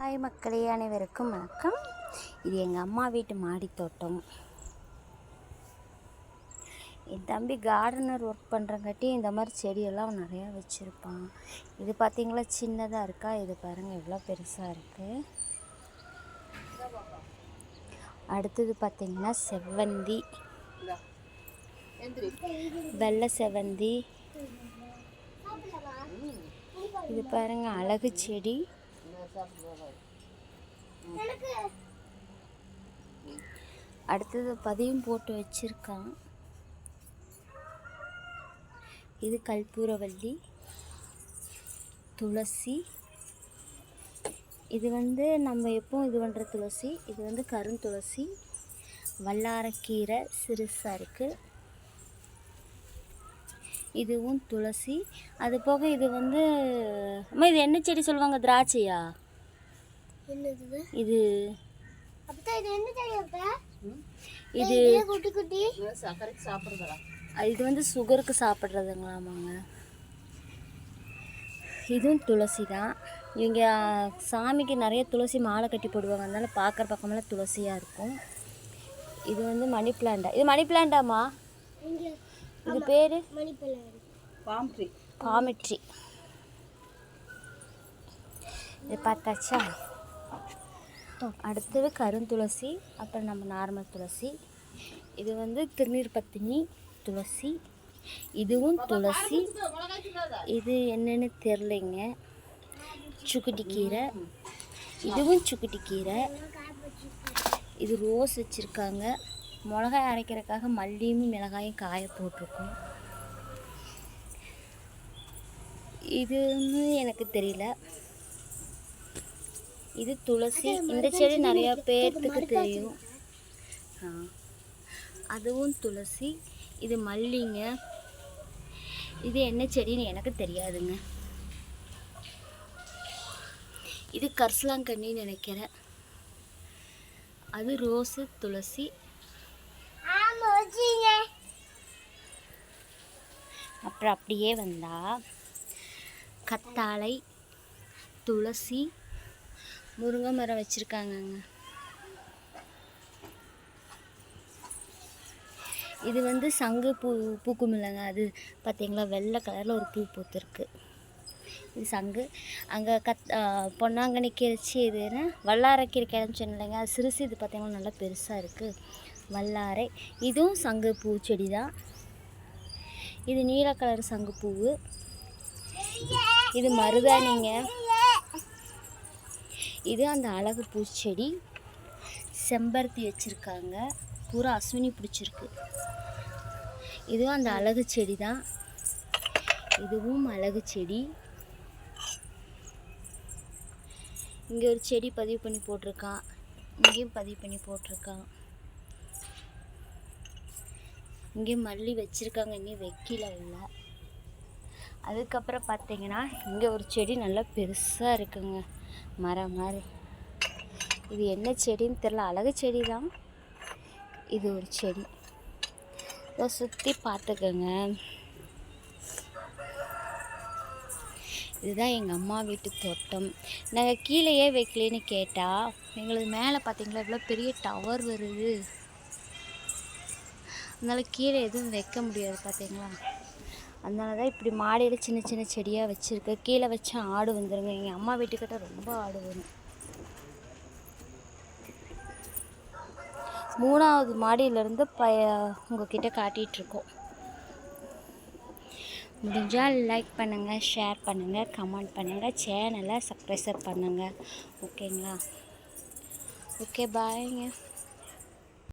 Hi மக்களே அனைவருக்கும் வணக்கம். இது எங்கள் அம்மா வீட்டு மாடி தோட்டம். என் தம்பி கார்டனர் ஒர்க் பண்ணுறங்காட்டி இந்த மாதிரி செடியெல்லாம் நிறையா வச்சுருப்பான். இது பார்த்திங்களா சின்னதாக இருக்கா? இது பாருங்கள் எவ்வளோ பெருசாக இருக்குது அடுத்தது பார்த்திங்கன்னா செவ்வந்தி. வெள்ளை செவ்வந்தி. இது பாருங்கள் அழகு செடி. அடுத்தது பதியம் போட்டு வச்சிருக்கான். இது கல்பூரவல்லி துளசி. இது வந்து நம்ம எப்போ இது பண்ணுற துளசி? இது வந்து கருந்துளசி வல்லாரக்கீரை சிறுசாக இருக்குது இதுவும் துளசி. அது போக இது வந்து அம்மா இது என்ன செடி சொல்லுவாங்க? திராட்சையா? இது இது என்ன தெரியும் இது குட்டி குட்டி? சர்க்கரைக்கு சாப்பிட்றதா? இது வந்து சுகருக்கு சாப்பிட்றதுங்களாமாங்க. இதுவும் துளசி தான் இவங்க சாமிக்கு நிறைய துளசி மாலை கட்டி போடுவாங்க. அதனால பார்க்குற பக்கமெல்லாம் துளசியாக இருக்கும். இது வந்து மணி பிளான்டா இது மணி பிளான்டாமா இங்க. இது பேர்? மணிப்பழம் பாம் ட்ரீ பாமெட்ரி இது பார்த்தாச்சா? அடுத்தது கருந்துளசி அப்புறம் நம்ம நார்மல் துளசி. இது வந்து திருநீர் பத்தினி துளசி. இதுவும் துளசி. இது என்னன்னு தெரிலைங்க சுக்குட்டி கீரை. இதுவும் சுக்குட்டி கீரை. இது ரோஸ் வச்சுருக்காங்க. மிளகாய் அரைக்கிறதுக்காக மல்லியும் மிளகாயும் காய போட்டிருக்கோம். இது எனக்கு தெரியல. இது துளசி. இந்த செடி நிறையா பேர்த்துக்கு தெரியும். அதுவும் துளசி. இது மல்லிங்க. இது என்ன செடின்னு எனக்கு தெரியாதுங்க. இது கரிசலாங்கண்ணின்னு நினைக்கிறேன். அது ரோஸு துளசி. அப்புறம் அப்படியே வந்தால் கத்தாழை துளசி முருங்கை மரம் வச்சுருக்காங்கங்க. இது வந்து சங்கு பூ பூக்கும் இல்லைங்க அது பார்த்தீங்களா வெள்ளை கலரில் ஒரு பூ பூத்துருக்கு. இது சங்கு. அங்கே கத் பொன்னாங்கனி பொன்னாங்கண்ணி கீரைச்சி இது என்ன? வல்லாரைக்கீரை கிழங்கு சொன்னலைங்க அது சிறுசு இது பார்த்திங்கன்னா நல்லா பெருசாக இருக்குது வல்லாரை. இதுவும் சங்கு பூ செடி தான் இது நீல கலர் சங்கு பூ இது மருதாணிங்க. இது அந்த அழகு பூச்செடி. செம்பருத்தி வச்சுருக்காங்க. பூரா அஸ்வினி பிடிச்சிருக்கு. இதுவும் அந்த அழகு செடி தான் இதுவும் அழகு செடி. இங்கே ஒரு செடி பதிவு பண்ணி போட்டிருக்கான். இங்கேயும் பதிவு பண்ணி போட்டிருக்கான். இங்கே மல்லி வச்சுருக்காங்க. இன்னும் வைக்கல இல்லை அதுக்கப்புறம் பார்த்தீங்கன்னா இங்கே ஒரு செடி நல்லா பெருசாக இருக்குங்க. மரம் மாதிரி. இது என்ன செடின்னு தெரில அழகு செடி தான் இது ஒரு செடி. இதை சுற்றி பார்த்துக்கோங்க. இதுதான் எங்கள் அம்மா வீட்டு தோட்டம். நாங்கள் கீழேயே வைக்கலேன்னு கேட்டால் எங்களது மேலே பார்த்தீங்களா இவ்வளோ பெரிய டவர் வருது. அதனால் கீழே எதுவும் வைக்க முடியாது பார்த்தீங்களா? அதனால தான் இப்படி மாடியில் சின்ன சின்ன செடியாக வச்சுருக்கு. கீழே வச்சா ஆடு வந்துடுங்க எங்கள் அம்மா வீட்டுக்கிட்ட ரொம்ப ஆடு வரும் மூணாவது மாடியிலேருந்து ப உங்ககிட்ட காட்டிகிட்ருக்கோம் முடிஞ்சால் லைக் பண்ணுங்கள் ஷேர் பண்ணுங்கள் கமெண்ட் பண்ணுங்கள் சேனலை சப்ஸ்கிரைப் பண்ணுங்கள் ஓகேங்களா ஓகே பாய்ங்க